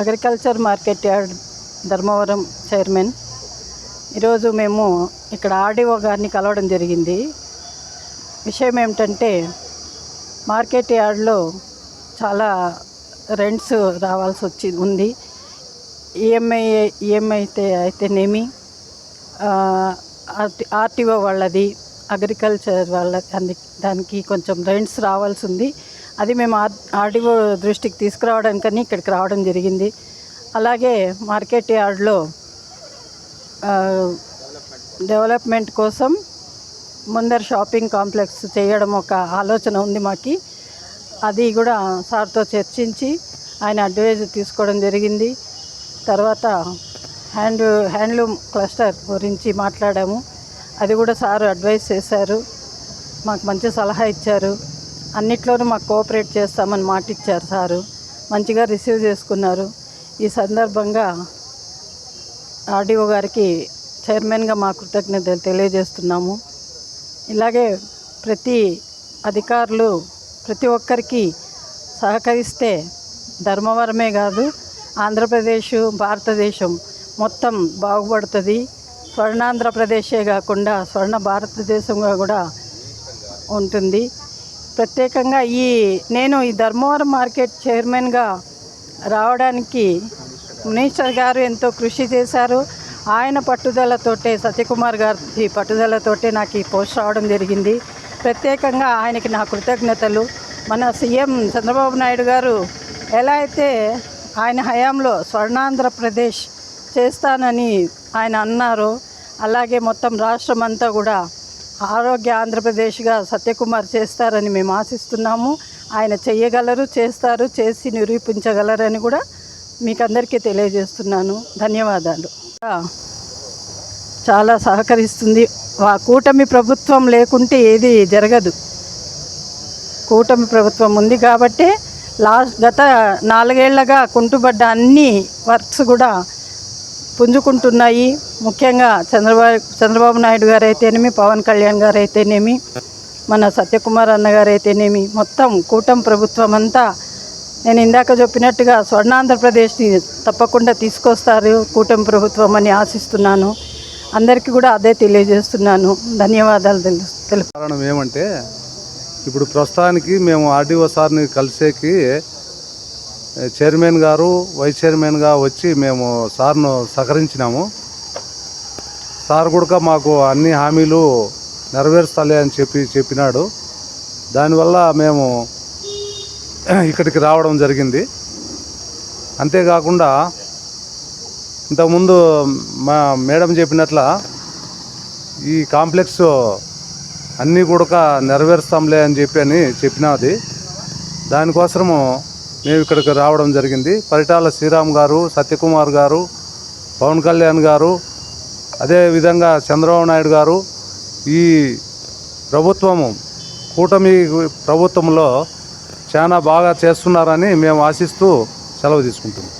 Agriculture market yard Dharmavaram chairman. ఈరోజు మేము ఇక్కడ ఆర్డీఓ గారిని కలవడం జరిగింది. విషయం ఏమిటంటే మార్కెట్ యార్డ్లో చాలా రెంట్స్ రావాల్సి వచ్చి ఉంది. ఈఎంఐ ఈఎంఐ అయితే అయితేనేమి ఆర్టీఓ వాళ్ళది అగ్రికల్చర్ వాళ్ళ దానికి కొంచెం రెంట్స్ రావాల్సి ఉంది. అది మేము ఆర్ ఆర్డీఓ దృష్టికి తీసుకురావడానికని ఇక్కడికి రావడం జరిగింది. అలాగే మార్కెట్ యార్డ్లో డెవలప్మెంట్ కోసం ముందర షాపింగ్ కాంప్లెక్స్ చేయడం ఒక ఆలోచన ఉంది మాకు. అది కూడా సార్తో చర్చించి ఆయన అడ్వైజ్ తీసుకోవడం జరిగింది. తర్వాత హ్యాండ్ హ్యాండ్లూమ్ క్లస్టర్ గురించి మాట్లాడాము. అది కూడా సార్ అడ్వైస్ చేశారు. మాకు మంచి సలహా ఇచ్చారు. అన్నిట్లోనూ మాకు కోఆపరేట్ చేస్తామని మాట ఇచ్చారు సారు. మంచిగా రిసీవ్ చేసుకున్నారు. ఈ సందర్భంగా ఆర్డీఓ గారికి చైర్మన్గా మా కృతజ్ఞతలు తెలియజేస్తున్నాము. ఇలాగే ప్రతి అధికారులు ప్రతి ఒక్కరికి సహకరిస్తే ధర్మవరమే కాదు ఆంధ్రప్రదేశ్ భారతదేశం మొత్తం బాగుపడుతుంది. స్వర్ణాంధ్రప్రదేశే కాకుండా స్వర్ణ భారతదేశంగా కూడా ఉంటుంది. ప్రత్యేకంగా ఈ నేను ఈ ధర్మవరం మార్కెట్ చైర్మన్గా రావడానికి మినిస్టర్ గారు ఎంతో కృషి చేశారు. ఆయన పట్టుదలతోటే సత్యకుమార్ గారి పట్టుదలతోటే నాకు ఈ పోస్ట్ రావడం జరిగింది. ప్రత్యేకంగా ఆయనకి నా కృతజ్ఞతలు. మన సీఎం చంద్రబాబు నాయుడు గారు ఎలా అయితే ఆయన హయాంలో స్వర్ణాంధ్రప్రదేశ్ చేస్తానని ఆయన అన్నారో అలాగే మొత్తం రాష్ట్రం అంతా కూడా ఆరోగ్య ఆంధ్రప్రదేశ్గా సత్యకుమార్ చేస్తారని మేము ఆశిస్తున్నాము. ఆయన చెయ్యగలరు చేస్తారు చేసి నిరూపించగలరని కూడా మీకు అందరికీ తెలియజేస్తున్నాను. ధన్యవాదాలు. చాలా సహకరిస్తుంది. వా- కూటమి ప్రభుత్వం లేకుంటే ఏది జరగదు. కూటమి ప్రభుత్వం ఉంది కాబట్టి లాస్ట్ గత నాలుగేళ్ళగా కుంటుబడ్డ అన్ని వర్క్స్ కూడా పుంజుకుంటున్నాయి. ముఖ్యంగా చంద్రబాబు చంద్రబాబు నాయుడు గారు అయితేనేమి పవన్ కళ్యాణ్ గారు అయితేనేమి మన సత్యకుమార్ అన్న అయితేనేమి మొత్తం కూటమి ప్రభుత్వం అంతా నేను ఇందాక చెప్పినట్టుగా స్వర్ణాంధ్రప్రదేశ్ని తప్పకుండా తీసుకొస్తారు కూటమి ప్రభుత్వం అని ఆశిస్తున్నాను. అందరికీ కూడా అదే తెలియజేస్తున్నాను. ధన్యవాదాలు తెలు కారణం ఏమంటే ఇప్పుడు ప్రస్తుతానికి మేము ఆర్డీఓ సార్ని కలిసేకి చైర్మన్ గారు వైస్ చైర్మన్గా వచ్చి మేము సార్ను సహకరించినాము. సార్ కూడా మాకు అన్ని హామీలు నెరవేరుస్తాలే అని చెప్పి చెప్పినాడు. దానివల్ల మేము ఇక్కడికి రావడం జరిగింది. అంతేకాకుండా ఇంతకుముందు మా మేడం చెప్పినట్ల ఈ కాంప్లెక్స్ అన్నీ కూడా నెరవేరుస్తాంలే అని చెప్పి అని చెప్పినది. దానికోసము మేము ఇక్కడికి రావడం జరిగింది. పరిటాల శ్రీరామ్ గారు సత్యకుమార్ గారు పవన్ కళ్యాణ్ గారు అదేవిధంగా చంద్రబాబు నాయుడు గారు ఈ ప్రభుత్వము కూటమి ప్రభుత్వంలో చాలా బాగా చేస్తున్నారని మేము ఆశిస్తూ సెలవు తీసుకుంటున్నాం.